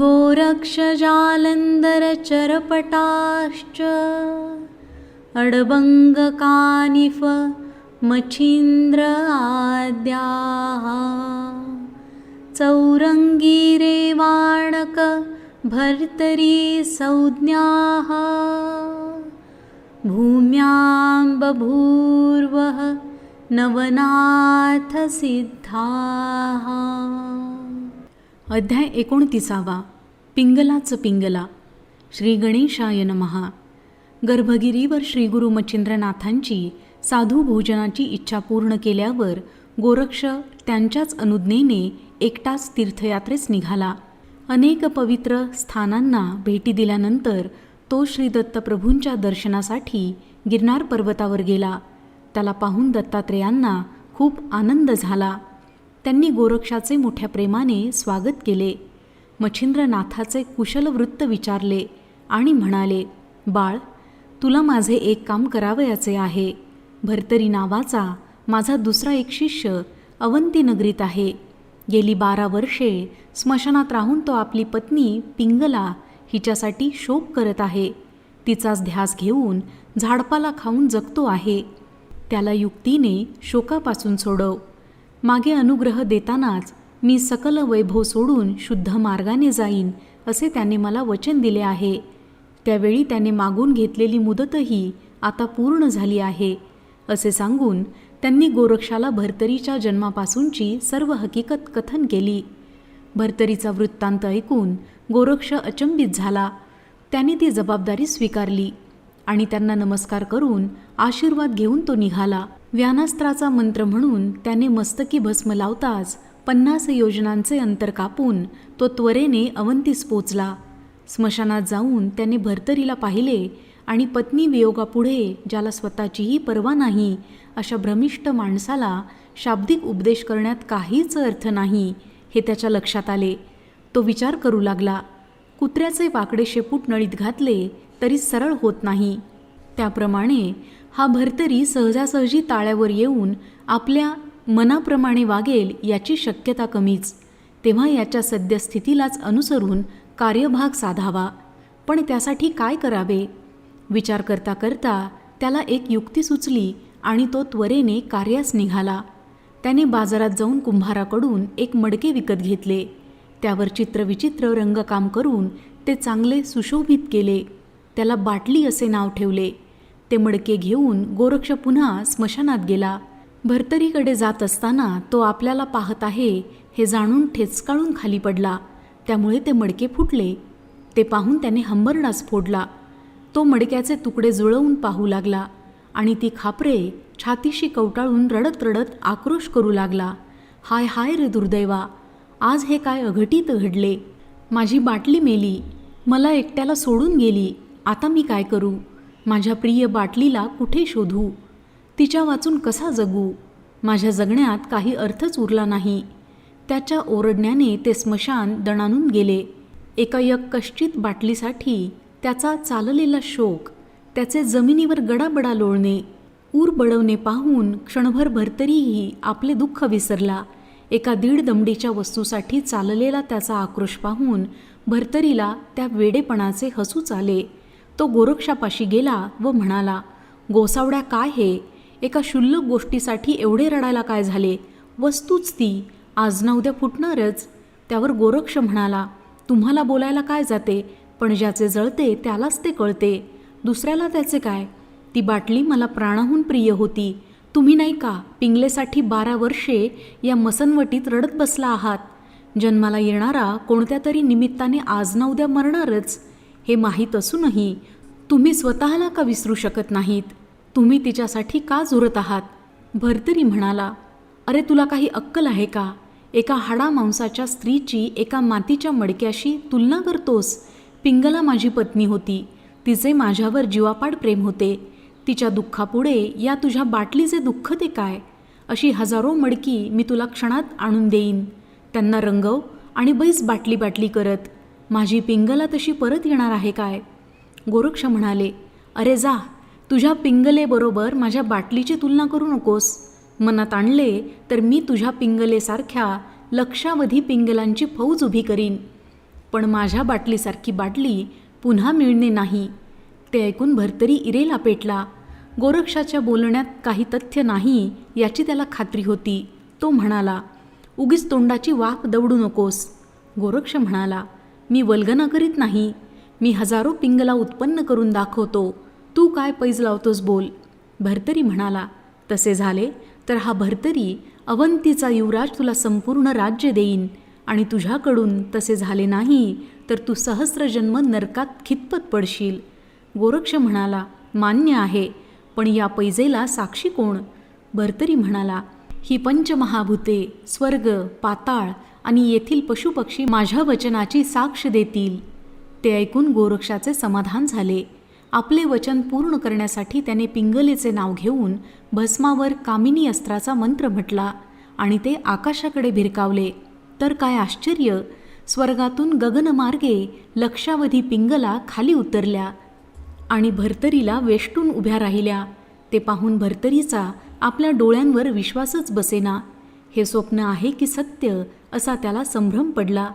गोरक्षजालन्धरचरपटाश्च अडबङ्गकानिफ मच्छिन्द्र आद्याः चौरङ्गीरेवाणक भर्तरी संज्ञाः भूम्यां बभूर्वः नवनाथसिद्धाः। अध्याय एकोणतीसावा. पिंगलाच पिंगला. श्री गणेशाय नमहा. गर्भगिरीवर श्रीगुरु मच्छिंद्रनाथांची साधू भोजनाची इच्छा पूर्ण केल्यावर गोरक्ष त्यांच्याच अनुज्ञेने एकटाच तीर्थयात्रेस निघाला. अनेक पवित्र स्थानांना भेटी दिल्यानंतर तो श्री दत्तप्रभूंच्या दर्शनासाठी गिरनार पर्वतावर गेला. त्याला पाहून दत्तात्रेयांना खूप आनंद झाला. त्यांनी गोरक्षाचे मोठ्या प्रेमाने स्वागत केले. मच्छिंद्रनाथाचे कुशल वृत्त विचारले आणि म्हणाले बाळ तुला माझे एक काम करावयाचे आहे. भर्तरी नावाचा माझा दुसरा एक शिष्य अवंतीनगरीत आहे. गेली बारा वर्षे स्मशानात राहून तो आपली पत्नी पिंगला हिच्यासाठी शोक करत आहे. तिचाच ध्यास घेऊन झाडपाला खाऊन जगतो आहे. त्याला युक्तीने शोकापासून सोडव. मागे अनुग्रह देतानाच मी सकल वैभव सोडून शुद्ध मार्गाने जाईन असे त्याने मला वचन दिले आहे. त्यावेळी त्याने मागून घेतलेली मुदतही आता पूर्ण झाली आहे. असे सांगून त्यांनी गोरक्षाला भर्तरीच्या जन्मापासूनची सर्व हकीकत कथन केली. भर्तरीचा वृत्तांत ऐकून गोरक्ष अचंबित झाला. त्याने ती जबाबदारी स्वीकारली. आणि त्यांना नमस्कार करून आशीर्वाद घेऊन तो निघाला. व्यानास्त्राचा मंत्र म्हणून त्याने मस्तकी भस्म लावताच पन्नास योजनांचे अंतर कापून तो त्वरेने अवंतीस पोचला. स्मशानात जाऊन त्याने भर्तरीला पाहिले आणि पत्नी वियोगापुढे ज्याला स्वतःचीही पर्वा नाही अशा भ्रमिष्ट माणसाला शाब्दिक उपदेश करण्यात काहीच अर्थ नाही हे त्याच्या लक्षात आले. तो विचार करू लागला. कुत्र्याचे वाकडे शेपूट नळीत घातले तरी सरळ होत नाही. त्याप्रमाणे हा भरतरी सहजासहजी ताळ्यावर येऊन आपल्या मनाप्रमाणे वागेल याची शक्यता कमीच. तेव्हा याच्या सद्यस्थितीलाच अनुसरून कार्यभाग साधावा. पण त्यासाठी काय करावे? विचार करता करता त्याला एक युक्ती सुचली आणि तो त्वरेने कार्यास निघाला. त्याने बाजारात जाऊन कुंभाराकडून एक मडके विकत घेतले. त्यावर चित्रविचित्र रंगकाम करून ते चांगले सुशोभित केले. त्याला बाटली असे नाव ठेवले. ते मडके घेऊन गोरक्ष पुन्हा स्मशानात गेला. भर्तरीकडे जात असताना तो आपल्याला पाहत आहे हे जाणून ठेचकाळून खाली पडला. त्यामुळे ते मडके फुटले. ते पाहून त्याने हंबरडास फोडला. तो मडक्याचे तुकडे जुळवून पाहू लागला आणि ती खापरे छातीशी कवटाळून रडत रडत आक्रोश करू लागला. हाय हाय रे दुर्दैवा आज हे काय अघटित घडले? माझी बाटली मेली. मला एकट्याला सोडून गेली. आता मी काय करू? माझ्या प्रिय बाटलीला कुठे शोधू? तिच्या वाचून कसा जगू? माझ्या जगण्यात काही अर्थच उरला नाही. त्याच्या ओरडण्याने ते स्मशान दणानून गेले. एका यकश्चित बाटलीसाठी त्याचा चाललेला शोक त्याचे जमिनीवर गडाबडा लोळणे ऊर बळवणे पाहून क्षणभर भरतरीही आपले दुःख विसरला. एका दीड दमडीच्या वस्तूसाठी चाललेला त्याचा आक्रोश पाहून भरतरीला त्या वेडेपणाचे हसूच आले. तो गोरक्षापाशी गेला व म्हणाला गोसावड्या काय हे? एका क्षुल्लक गोष्टीसाठी एवढे रडायला काय झाले? वस्तूच ती आज ना उद्या फुटणारच. त्यावर गोरक्ष म्हणाला तुम्हाला बोलायला काय जाते? पण ज्याचे जळते त्यालाच ते कळते. दुसऱ्याला त्याचे काय? ती बाटली मला प्राणाहून प्रिय होती. तुम्ही नाही का पिंगलेसाठी बारा वर्षे या मसनवटीत रडत बसला आहात? जन्माला येणारा कोणत्या तरी निमित्ताने आज ना उद्या मरणारच. हे माहीत असूनही तुम्ही स्वतःला का विसरू शकत नाहीत? तुम्ही तिच्यासाठी का झुरत आहात? भरतरी म्हणाला अरे तुला काही अक्कल आहे का? एका हाडा मांसाच्या स्त्रीची एका मातीच्या मडक्याशी तुलना करतोस. पिंगला माझी पत्नी होती. तिचे माझ्यावर जीवापाड प्रेम होते. तिच्या दुःखापुढे या तुझ्या बाटलीचे दुःख ते काय? अशी हजारो मडकी मी तुला क्षणात आणून देईन. त्यांना रंगव आणि बैस बाटली बाटली करत. माझी पिंगला तशी परत येणार आहे काय? गोरक्ष म्हणाले अरे जा तुझ्या पिंगलेबरोबर माझ्या बाटलीची तुलना करू नकोस. मनात आणले तर मी तुझ्या पिंगलेसारख्या लक्षावधी पिंगलांची फौज उभी करीन. पण माझ्या बाटलीसारखी बाटली पुन्हा मिळणे नाही. ते ऐकून भरतरी इरेला पेटला. गोरक्षाच्या बोलण्यात काही तथ्य नाही याची त्याला खात्री होती. तो म्हणाला उगीच तोंडाची वाफ दवडू नकोस. गोरक्ष म्हणाला मी वल्गना करीत नाही. मी हजारो पिंगला उत्पन्न करून दाखवतो. तू काय पैज लावतोस बोल. भरतरी म्हणाला तसे झाले तर हा भरतरी अवंतीचा युवराज तुला संपूर्ण राज्य देईन. आणि तुझ्याकडून तसे झाले नाही तर तू सहस्र जन्म नरकात खितपत पडशील. गोरक्ष म्हणाला मान्य आहे पण या पैजेला साक्षी कोण? भरतरी म्हणाला ही पंचमहाभूते स्वर्ग पाताळ आणि येथील पशुपक्षी माझ्या वचनाची साक्ष देतील. ते ऐकून गोरक्षाचे समाधान झाले. आपले वचन पूर्ण करण्यासाठी त्याने पिंगलेचे नाव घेऊन भस्मावर कामिनी अस्त्राचा मंत्र म्हटला आणि ते आकाशाकडे भिरकावले. तर काय आश्चर्य! स्वर्गातून गगनमार्गे लक्षावधी पिंगला खाली उतरल्या आणि भरतरीला वेष्टून उभ्या राहिल्या. ते पाहून भरतरीचा आपल्या डोळ्यांवर विश्वासच बसेना. हे स्वप्न आहे की सत्य? असा त्याला संभ्रम पडला.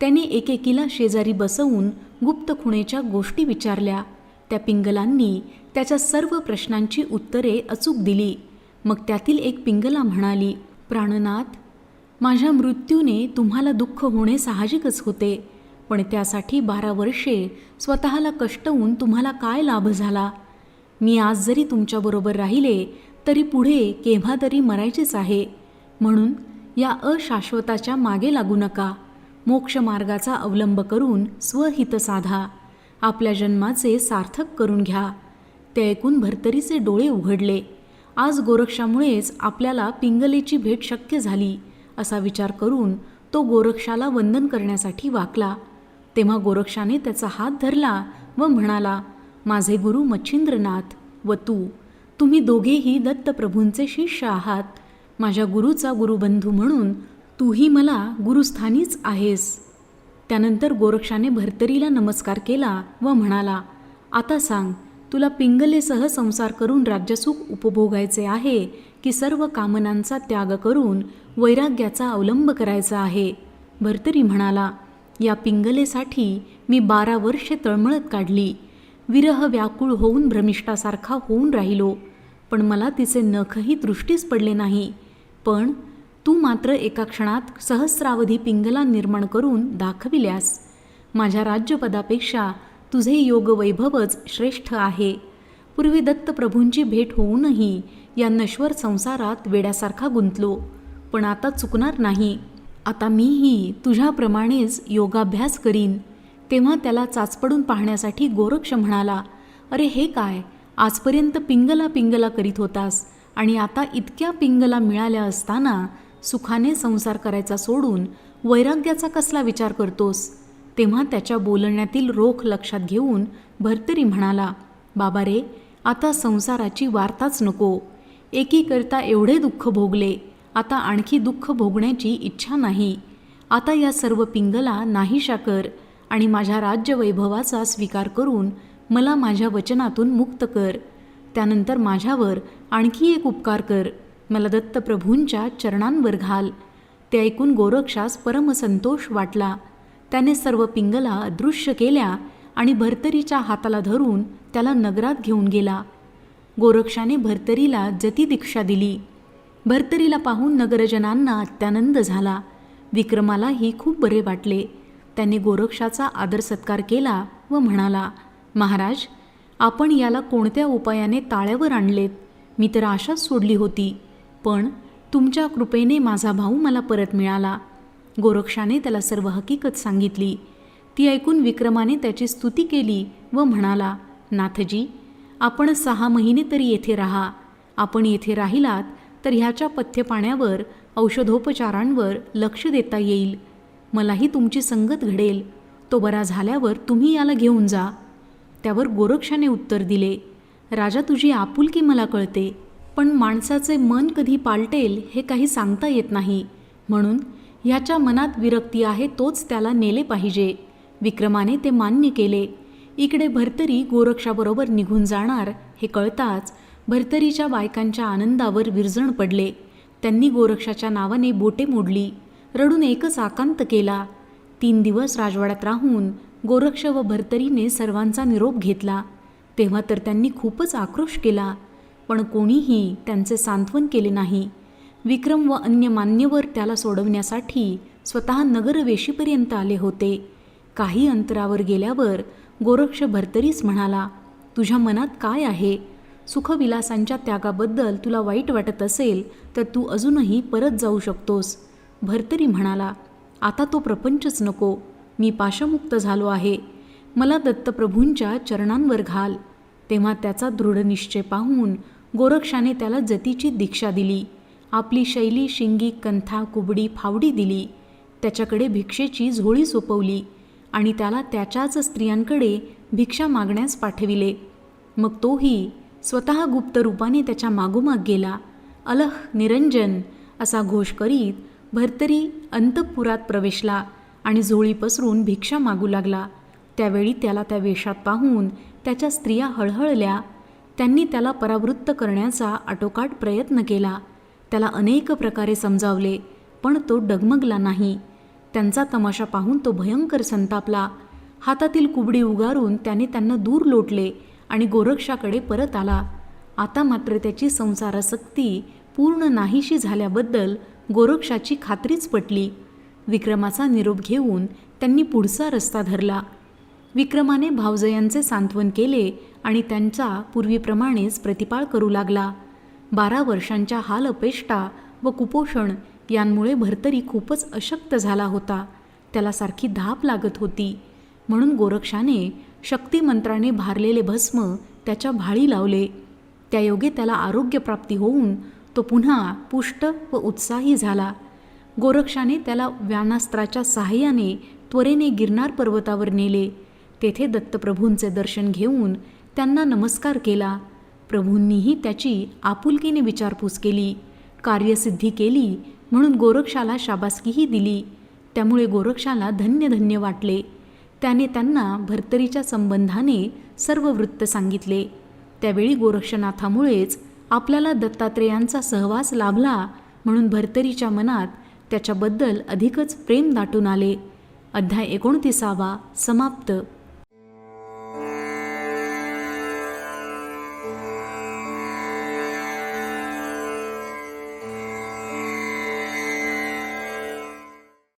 त्याने एकेकीला शेजारी बसवून गुप्त खुणेच्या गोष्टी विचारल्या. त्या पिंगलांनी त्याच्या सर्व प्रश्नांची उत्तरे अचूक दिली. मग त्यातील एक पिंगला म्हणाली प्राणनाथ माझ्या मृत्यूने तुम्हाला दुःख होणे साहजिकच होते पण त्यासाठी बारा वर्षे स्वतःला कष्ट होऊन तुम्हाला काय लाभ झाला? मी आज जरी तुमच्याबरोबर राहिले तरी पुढे केव्हा तरी मरायचेच आहे. म्हणून या अशाश्वताच्या मागे लागू नका. मोक्षमार्गाचा अवलंब करून स्वहित साधा. आपल्या जन्माचे सार्थक करून घ्या. ते ऐकून भरतरीचे डोळे उघडले. आज गोरक्षामुळेच आपल्याला पिंगलेची भेट शक्य झाली असा विचार करून तो गोरक्षाला वंदन करण्यासाठी वाकला. तेव्हा गोरक्षाने त्याचा हात धरला व म्हणाला माझे गुरु मच्छिंद्रनाथ व तू तुम्ही दोघेही दत्तप्रभूंचे शिष्य आहात. माझ्या गुरुचा गुरुबंधू म्हणून तूही मला गुरुस्थानीच आहेस. त्यानंतर गोरक्षाने भरतरीला नमस्कार केला व म्हणाला आता सांग तुला पिंगलेसह संसार करून राज्यसुख उपभोगायचे आहे की सर्व कामनांचा त्याग करून वैराग्याचा अवलंब करायचा आहे? भरतरी म्हणाला या पिंगलेसाठी मी बारा वर्षे तळमळत काढली. विरह व्याकुळ होऊन भ्रमिष्ठासारखा होऊन राहिलो. पण मला तिचे नखही दृष्टीस पडले नाही. पण तू मात्र एका क्षणात सहस्रावधी पिंगला निर्माण करून दाखविल्यास. माझ्या राज्यपदापेक्षा तुझे योगवैभवच श्रेष्ठ आहे. पूर्वी दत्तप्रभूंची भेट होऊनही या नश्वर संसारात वेड्यासारखा गुंतलो पण आता चुकणार नाही. आता मीही तुझ्याप्रमाणेच योगाभ्यास करीन. तेव्हा त्याला चाचपडून पाहण्यासाठी गोरक्ष म्हणाला अरे हे काय? आजपर्यंत पिंगला पिंगला करीत होतास. आणि आता इतक्या पिंगला मिळाल्या असताना सुखाने संसार करायचा सोडून वैराग्याचा कसला विचार करतोस? तेव्हा त्याच्या बोलण्यातील रोख लक्षात घेऊन भरतरी म्हणाला बाबा रे आता संसाराची वार्ताच नको. एकीकरता एवढे दुःख भोगले आता आणखी दुःख भोगण्याची इच्छा नाही. आता या सर्व पिंगला नाहीशा कर आणि माझ्या राज्यवैभवाचा स्वीकार करून मला माझ्या वचनातून मुक्त कर. त्यानंतर माझ्यावर आणखी एक उपकार कर. मला दत्तप्रभूंच्या चरणांवर घाल. ते ऐकून गोरक्षास परमसंतोष वाटला. त्याने सर्व पिंगला अदृश्य केल्या आणि भरतरीच्या हाताला धरून त्याला नगरात घेऊन गेला. गोरक्षाने भरतरीला जती दीक्षा दिली. भरतरीला पाहून नगरजनांना अत्यानंद झाला. विक्रमालाही खूप बरे वाटले. त्याने गोरक्षाचा आदर सत्कार केला व म्हणाला महाराज आपण याला कोणत्या उपायाने ताळ्यावर आणलेत? मी तर आशाच सोडली होती. पण तुमच्या कृपेने माझा भाऊ मला परत मिळाला. गोरक्षाने त्याला सर्व हकीकत सांगितली. ती ऐकून विक्रमाने त्याची स्तुती केली व म्हणाला नाथजी आपण सहा महिने तरी येथे राहा. आपण येथे राहिलात तर ह्याच्या पथ्यपाण्यावर औषधोपचारांवर लक्ष देता येईल. मलाही तुमची संगत घडेल. तो बरा झाल्यावर तुम्ही याला घेऊन जा. त्यावर गोरक्षाने उत्तर दिले राजा तुझी आपुलकी मला कळते पण माणसाचे मन कधी पालटेल हे काही सांगता येत नाही. म्हणून ह्याच्या मनात विरक्ती आहे तोच त्याला नेले पाहिजे. विक्रमाने ते मान्य केले. इकडे भरतरी गोरक्षाबरोबर निघून जाणार हे कळताच भरतरीच्या बायकांच्या आनंदावर विरजण पडले. त्यांनी गोरक्षाच्या नावाने बोटे मोडली. रडून एकच आकांत केला. तीन दिवस राजवाड्यात राहून गोरक्ष व भर्तरीने सर्वांचा निरोप घेतला. तेव्हा तर त्यांनी खूपच आक्रोश केला पण कोणीही त्यांचे सांत्वन केले नाही. विक्रम व अन्य मान्यवर त्याला सोडवण्यासाठी स्वतः नगरवेशीपर्यंत आले होते. काही अंतरावर गेल्यावर गोरक्ष भरतरीस म्हणाला तुझ्या मनात काय आहे? सुखविलासांच्या त्यागाबद्दल तुला वाईट वाटत असेल तर तू अजूनही परत जाऊ शकतोस. भर्तरी म्हणाला आता तो प्रपंचच नको. मी पाशमुक्त झालो आहे. मला दत्तप्रभूंच्या चरणांवर घाल. तेव्हा त्याचा दृढ निश्चय पाहून गोरक्षाने त्याला जतीची दीक्षा दिली. आपली शैली शिंगी कंथा कुबडी फावडी दिली. त्याच्याकडे भिक्षेची झोळी सोपवली आणि त्याला त्याच्याच स्त्रियांकडे भिक्षा मागण्यास पाठविले. मग तोही स्वतः गुप्त रूपाने त्याच्या मागोमाग गेला. अलह निरंजन असा घोष करीत भर्तरी अंतपुरात प्रवेशला. आणि झोळी पसरून भिक्षा मागू लागला. त्यावेळी त्याला त्या वेशात पाहून त्याच्या स्त्रिया हळहळल्या. त्यांनी त्याला परावृत्त करण्याचा आटोकाट प्रयत्न केला. त्याला अनेक प्रकारे समजावले पण तो डगमगला नाही. त्यांचा तमाशा पाहून तो भयंकर संतापला. हातातील कुबडी उगारून त्याने त्यांना दूर लोटले आणि गोरक्षाकडे परत आला. आता मात्र त्याची संसारासक्ती पूर्ण नाहीशी झाल्याबद्दल गोरक्षाची खात्रीच पटली. विक्रमाचा निरोप घेऊन त्यांनी पुढचा रस्ता धरला. विक्रमाने भावजयांचे सांत्वन केले आणि त्यांचा पूर्वीप्रमाणेच प्रतिपाळ करू लागला. बारा वर्षांच्या हाल अपेष्टा व कुपोषण यांमुळे भरतरी खूपच अशक्त झाला होता. त्याला सारखी धाप लागत होती. म्हणून गोरक्षाने शक्तिमंत्राने भारलेले भस्म त्याच्या भाळी लावले. त्यायोगे त्याला आरोग्यप्राप्ती होऊन तो पुन्हा पुष्ट व उत्साही झाला. गोरक्षाने त्याला व्यानास्त्राच्या सहाय्याने त्वरेने गिरनार पर्वतावर नेले. तेथे दत्तप्रभूंचे दर्शन घेऊन त्यांना नमस्कार केला. प्रभूंनीही त्याची आपुलकीने विचारपूस केली. कार्यसिद्धी केली म्हणून गोरक्षाला शाबासकीही दिली. त्यामुळे गोरक्षाला धन्य धन्य वाटले. त्याने त्यांना भर्तरीच्या संबंधाने सर्व वृत्त सांगितले. त्यावेळी गोरक्षनाथामुळेच आपल्याला दत्तात्रेयांचा सहवास लाभला म्हणून भर्तरीच्या मनात त्याच्याबद्दल अधिकच प्रेम दाटून आले. अध्याय एकोणतीसावा समाप्त.